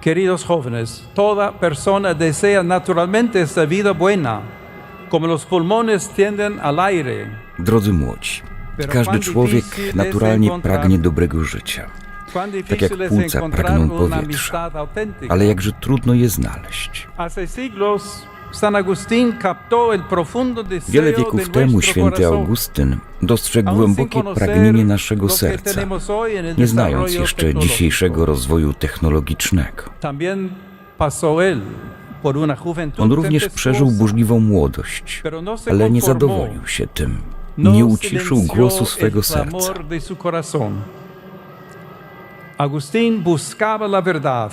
Queridos jóvenes, toda persona desea naturalmente esta vida buena, como los pulmones tienden al aire. Drodzy młodzi, każdy człowiek naturalnie pragnie dobrego życia, tak jak płuca pragną powietrza, ale jakże trudno je znaleźć. Wiele wieków temu święty. Augustyn dostrzegł głębokie pragnienie naszego serca, nie znając jeszcze dzisiejszego rozwoju technologicznego. On również przeżył burzliwą młodość, no ale nie zadowolił się tym. No Nie uciszył głosu swego serca. Agustín buscaba la verdad,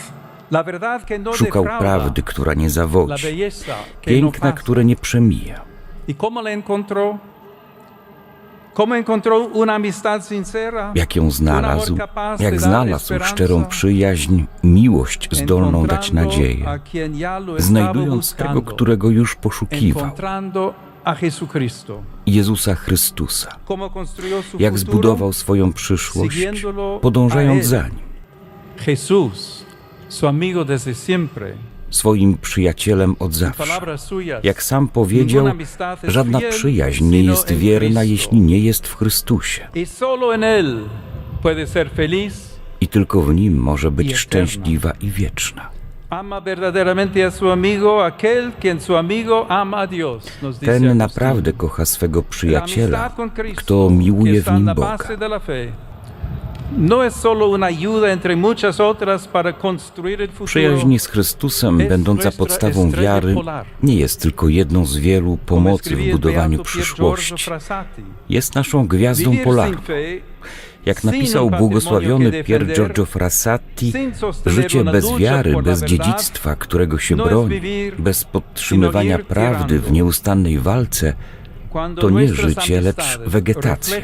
no Szukał prawdy, która nie zawodzi, no piękna, pasa. które nie przemija. ¿Y. Jak ją znalazł, jak znalazł szczerą przyjaźń, miłość zdolną dać nadzieję, znajdując tego, którego już poszukiwał. Jezusa Chrystusa. ¿Cómo construyó su Jak zbudował swoją przyszłość, podążając za nim, Jesús, swoim przyjacielem od zawsze. Jak sam powiedział, żadna przyjaźń nie jest wierna, jeśli nie jest w Chrystusie. Y. I tylko w nim może być eterna. szczęśliwa i wieczna. Ten naprawdę kocha swego La przyjaciela, kto miłuje w nim Boga. No es solo una ayuda entre muchas otras para construir el futuro. Przyjaźń z Chrystusem, będąca podstawą wiary, nie jest tylko jedną z wielu pomocy w budowaniu przyszłości. Jest naszą gwiazdą polarną. Jak napisał błogosławiony Pier Giorgio Frassati, życie bez wiary, bez dziedzictwa, którego się no broni, bez podtrzymywania prawdy w nieustannej walce, to nie życie, lecz wegetacja.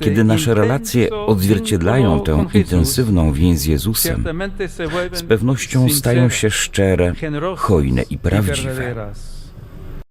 Kiedy nasze relacje odzwierciedlają tę intensywną więź z Jezusem, z pewnością stają się szczere, hojne i y prawdziwe.